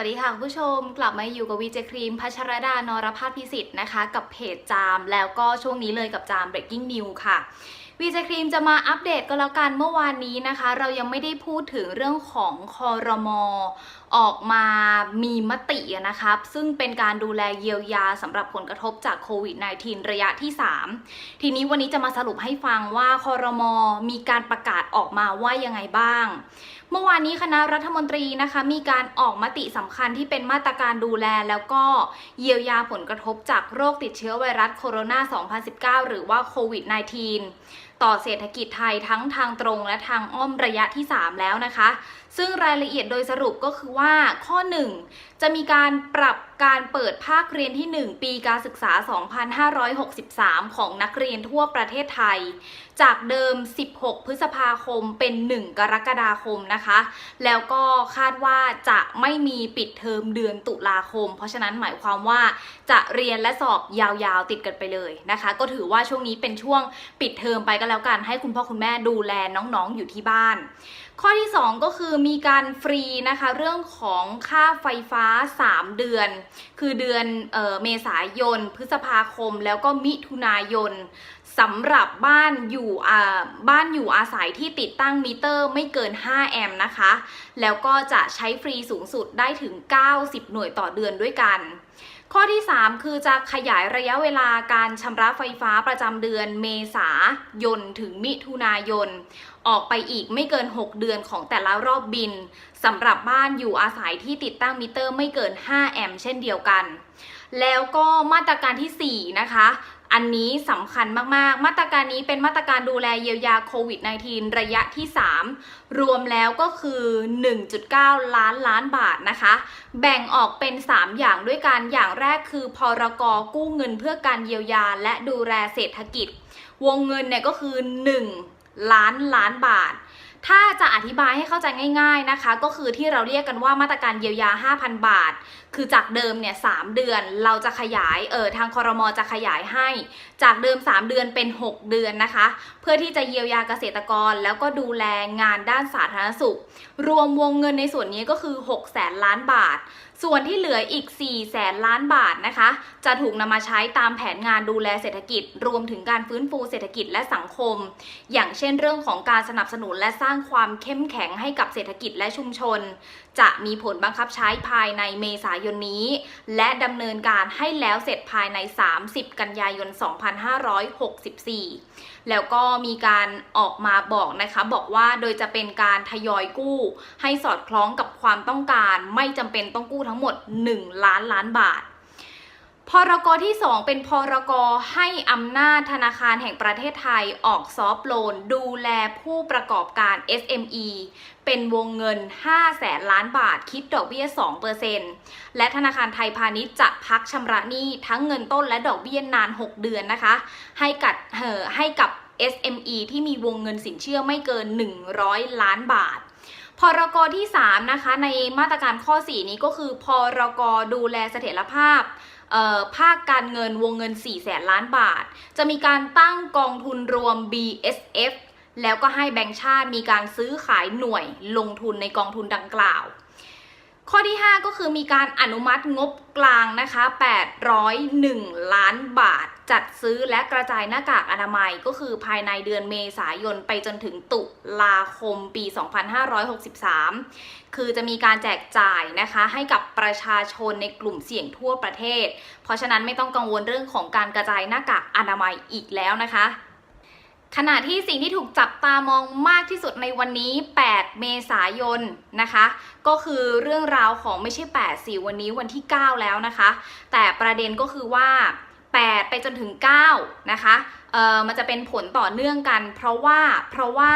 วัสดีค่ะผู้ชมกลับมาอยู่กับวีเจครีมพัชรดานรพาสพิสิทธิ์นะคะ กับเพจจามแล้วก็ช่วงนี้เลยกับจาม breaking news ค่ะวีเจครีมจะมาอัปเดตก็แล้วกันเมื่อวานนี้นะคะ เรายังไม่ได้พูดถึงเรื่องของคอรมอออกมามีมตินะครับซึ่งเป็นการดูแลเยียวยาสำหรับผลกระทบจากโควิด -19 ระยะที่ 3 ทีนี้วันนี้จะมาสรุปให้ฟังว่าคอรมอมีการประกาศออกมาว่ายังไงบ้าง เมื่อวานนี้คณะรัฐมนตรีนะคะมีการออกมติสำคัญที่เป็นมาตรการดูแล แล้วก็เยียวยาผลกระทบจากโรคติดเชื้อไวรัสโคโรนา 2019 หรือว่าโควิด -19 ต่อเศรษฐกิจไทยทั้งทางตรงและทางอ้อมระยะที่ 3 แล้วนะคะซึ่งรายละเอียดโดยสรุปก็คือว่าข้อ 1 จะมีการปรับการเปิดภาคเรียนที่ 1 ปีการศึกษา 2563 ของนักเรียนทั่วประเทศไทย จากเดิม 16 พฤษภาคมเป็น 1 กรกฎาคมนะคะ แล้วก็คาดว่าจะไม่มีปิดเทอมเดือนตุลาคม เพราะฉะนั้นหมายความว่าจะเรียนและสอบยาวๆติดกันไปเลยนะคะ ก็ถือว่าช่วงนี้เป็นช่วงปิดเทอมไปก็แล้วกันให้คุณพ่อคุณแม่ดูแลน้องๆอยู่ที่บ้าน ข้อที่ 2 ก็คือมีการฟรีนะคะเรื่องของค่าไฟฟ้า 3 เดือน คือเดือนเออเมษายน พฤษภาคมแล้วก็มิถุนายนสำหรับบ้านอยู่บ้านอยู่อาศัยที่ติดตั้งมิเตอร์ไม่เกิน 5 แอมป์นะคะ แล้วก็จะใช้ฟรีสูงสุดได้ถึง 90 หน่วยต่อเดือนด้วยกัน ข้อที่ 3 คือจะขยายระยะเวลาการชำระไฟฟ้าประจำเดือนเมษายนถึงมิถุนายน ออกไปอีกไม่เกิน 6 เดือนของแต่ละรอบบินสำหรับบ้านอยู่อาศัยที่ติดตั้งมิเตอร์ไม่เกิน 5 แอมป์เช่นเดียวกัน แล้วก็มาตรการที่ 4 นะคะ อันนี้สำคัญมาก ๆ มาตรการนี้เป็นมาตรการดูแลเยียวยาโควิด -19 ระยะที่ 3 รวมแล้วก็คือ 1.9 ล้านล้านบาทนะคะ แบ่งออกเป็น 3 อย่างด้วยกัน อย่างแรกคือพรกกู้เงินเพื่อการเยียวยาและดูแลเศรษฐกิจ วงเงินเนี่ยก็คือ 1 ล้านล้านบาท ถ้าจะอธิบายให้เข้าใจง่ายๆนะคะ ก็คือที่เราเรียกกันว่ามาตรการเยียวยา 5,000 บาท คือจากเดิมเนี่ย3เดือนเราจะขยายเออทางคอรมอจะขยายให้ จากเดิม 3 เดือนเป็น 6 เดือนนะคะ เพื่อที่จะเยียวยาเกษตรกร แล้วก็ดูแลงานด้านสาธารณสุข รวมวงเงินในส่วนนี้ก็คือ6แสนล้านบาท ส่วนที่เหลืออีก 4 แสนล้านบาทนะคะ จะถูกนำมาใช้ตามแผนงานดูแลเศรษฐกิจ รวมถึงการฟื้นฟูเศรษฐกิจและสังคม อย่างเช่นเรื่องของการสนับสนุนและสร้างความเข้มแข็งให้กับเศรษฐกิจและชุมชน จะมีผลบังคับใช้ภายในเมษายนนี้ และดำเนินการให้แล้วเสร็จภายใน 30 กันยายน 2564 แล้วก็มีการออกมาบอกนะคะบอกว่าโดยจะเป็นการทยอยกู้ ให้สอดคล้องกับความต้องการไม่จำเป็นต้องกู้ทั้งหมด 1 ล้านล้านบาท พรกที่ 2 เป็นพรกให้อำนาจธนาคารแห่งประเทศไทยออกซอฟต์โลน ดูแลผู้ประกอบการ SME เป็นวงเงิน 5 แสนล้านบาท คิดดอกเบี้ย 2%และธนาคารไทยพาณิชย์จะพักชำระหนี้ทั้งเงินต้นและดอกเบี้ยนาน 6 เดือนนะคะ ให้กับเอ่อให้กับ SME ที่มีวงเงินสินเชื่อไม่เกิน 100 ล้านบาท พรกที่ 3 นะคะ ในมาตรการข้อ 4 นี้ก็คือ พรกดูแลเสถียรภาพภาคการเงินวงเงิน 4 แสนล้านบาท จะมีการตั้งกองทุนรวม BSF แล้วก็ให้แบงค์ชาติมีการซื้อขายหน่วยลงทุนในกองทุนดังกล่าว ข้อที่ 5 ก็คือมีการอนุมัติงบกลางนะคะ 801 ล้านบาท จัดซื้อและกระจายหน้ากากอนามัยก็คือภายในเดือนเมษายนไปจนถึงตุลาคมปี 2563 คือจะมีการแจกจ่ายนะคะให้กับประชาชนในกลุ่มเสี่ยงทั่วประเทศ เพราะฉะนั้นไม่ต้องกังวลเรื่องของการกระจายหน้ากากอนามัยอีกแล้วนะคะ ขณะที่สิ่งที่ถูกจับตามองมากที่สุดในวันนี้ 8 เมษายนนะคะ ก็คือเรื่องราวของไม่ใช่ 8 สิวันนี้วันที่ 9 แล้วนะคะ แต่ประเด็นก็คือว่า 8 ไปจนถึง 9 นะคะเอ่อมันจะเป็นผลต่อเนื่องกัน เพราะว่าเพราะว่า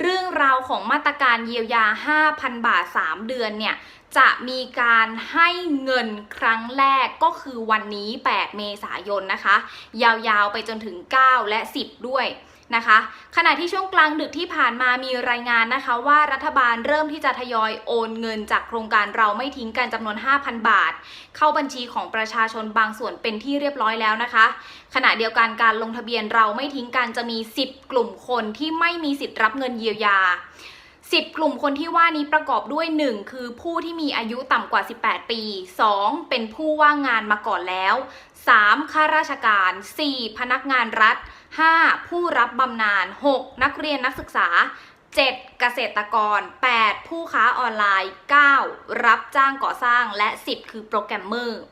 เรื่องราวของมาตรการเยียวยา 5,000 บาท 3 เดือนเนี่ยจะมีการให้เงินครั้งแรกก็คือวันนี้ 8 เมษายนนะคะ ยาวๆไปจนถึง 9 และ 10 ด้วย นะคะ ขณะที่ช่วงกลางดึกที่ผ่านมามีรายงานนะคะ ว่ารัฐบาลเริ่มที่จะทยอยโอนเงินจากโครงการเราไม่ทิ้งกันจำนวน 5,000 บาท เข้าบัญชีของประชาชนบางส่วนเป็นที่เรียบร้อยแล้วนะคะ ขณะเดียวกันการลงทะเบียนเราไม่ทิ้งกันจะมี 10 กลุ่มคนที่ไม่มีสิทธิ์รับเงินเยียวยา10 กลุ่มคนที่ว่านี้ประกอบด้วย 1 คือผู้ที่มีอายุต่ำกว่า 18 ปี 2 เป็นผู้ว่างงานมาก่อนแล้ว 3. ข้าราชการ 4. พนักงานรัฐ 5. ผู้รับบำนาญ 6. นักเรียนนักศึกษา 7. เกษตรกร 8. ผู้ค้าออนไลน์ 9. รับจ้างก่อสร้างและ 10 คือโปรแกรมเมอร์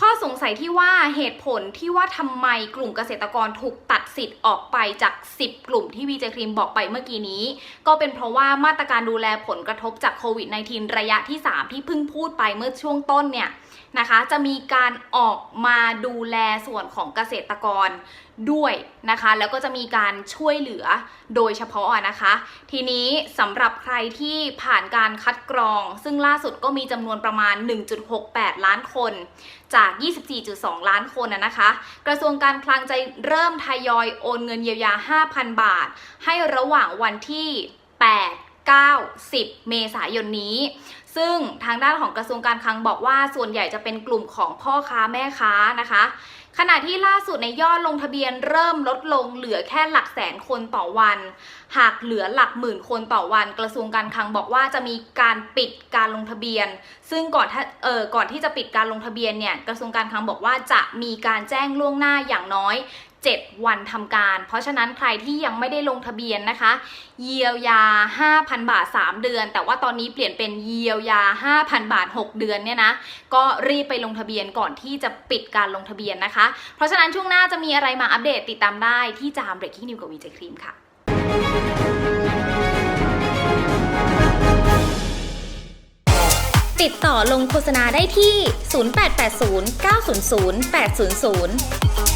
ข้อสงสัยที่ว่าเหตุผลที่ว่าทำไมกลุ่มเกษตรกรถูกตัดสิทธิ์ออกไปจาก 10 กลุ่มที่วีเจครีมบอกไปเมื่อกี้นี้ ก็เป็นเพราะว่ามาตรการดูแลผลกระทบจากโควิด -19 ระยะที่ 3 ที่เพิ่งพูดไปเมื่อช่วงต้นเนี่ย นะคะ จะมีการออกมาดูแลส่วนของเกษตรกรด้วยนะคะ แล้วก็จะมีการช่วยเหลือโดยเฉพาะนะคะ ทีนี้สำหรับใครที่ผ่านการคัดกรอง ซึ่งล่าสุดก็มีจำนวนประมาณ 1.68 ล้านคน จาก 24.2 ล้านคนนะนะคะ กระทรวงการคลังจะเริ่มทยอยโอนเงินเยียวยา 5,000 บาท ให้ระหว่างวันที่ 8 9 10 เมษายนนี้ ซึ่งทางด้านของกระทรวงการคลังบอกว่าส่วนใหญ่จะเป็นกลุ่มของพ่อค้าแม่ค้านะคะ ขณะที่ล่าสุดในยอดลงทะเบียนเริ่มลดลงเหลือแค่หลักแสนคนต่อวัน หากเหลือหลักหมื่นคนต่อวัน กระทรวงการคลังบอกว่าจะมีการปิดการลงทะเบียน ซึ่งก่อนเออก่อนที่จะปิดการลงทะเบียนเนี่ยกระทรวงการคลังบอกว่าจะมีการแจ้งล่วงหน้าอย่างน้อย 7 วันทำการ เพราะฉะนั้นใครที่ยังไม่ได้ลงทะเบียนนะคะ เยียวยา 5,000 บาท 3 เดือน แต่ว่าตอนนี้เปลี่ยนเป็นเยียวยา 5,000 บาท 6 เดือนเนี่ยนะ ก็รีบไปลงทะเบียนก่อนที่จะปิดการลงทะเบียนนะคะ เพราะฉะนั้นช่วงหน้าจะมีอะไรมาอัปเดตติดตามได้ที่จาม Breaking News กับวีเจครีมค่ะติดต่อลงโฆษณาได้ที่ 0880 900 800เ